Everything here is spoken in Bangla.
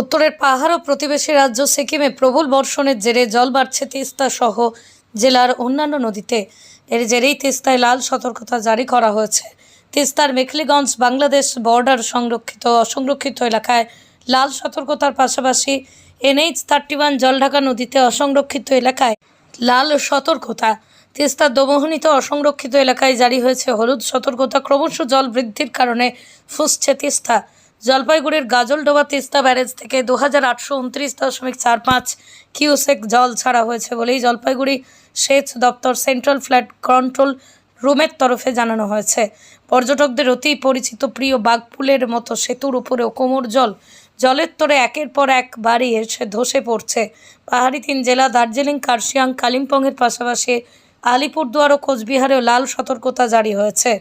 উত্তরের পাহাড় ও প্রতিবেশী রাজ্য সিকিমে প্রবল বর্ষণের জেরে জল বাড়ছে তিস্তা সহ জেলার অন্যান্য নদীতে। এর জেরেই তিস্তায় লাল সতর্কতা জারি করা হয়েছে। তিস্তার মেখলিগঞ্জ, বাংলাদেশ বর্ডার সংরক্ষিত, অসংরক্ষিত এলাকায় লাল সতর্কতার পাশাপাশি এনএইচ থার্টি ওয়ান জলঢাকা নদীতে অসংরক্ষিত এলাকায় লাল সতর্কতা। তিস্তার দমোহনীতে অসংরক্ষিত এলাকায় জারি হয়েছে হলুদ সতর্কতা। ক্রমশ জল বৃদ্ধির কারণে ফুসছে তিস্তা। জলপাইগুড়ির গাজলডোবা তিস্তা ব্যারেজ থেকে দু হাজার আটশো উনত্রিশ দশমিক চার পাঁচ কিউসেক জল ছাড়া হয়েছে বলেই জলপাইগুড়ি সেচ দপ্তর সেন্ট্রাল ফ্ল্যাট কন্ট্রোল রুমের তরফে জানানো হয়েছে। পর্যটকদের অতি পরিচিত প্রিয় বাঘপুলের মতো সেতুর উপরেও কোমর জল। জলের তোরে একের পর এক বাড়ি এসে ধসে পড়ছে। পাহাড়ি তিন জেলা দার্জিলিং, কার্শিয়াং, কালিম্পংয়ের পাশাপাশি আলিপুরদুয়ার ও কোচবিহারেও লাল সতর্কতা জারি হয়েছে।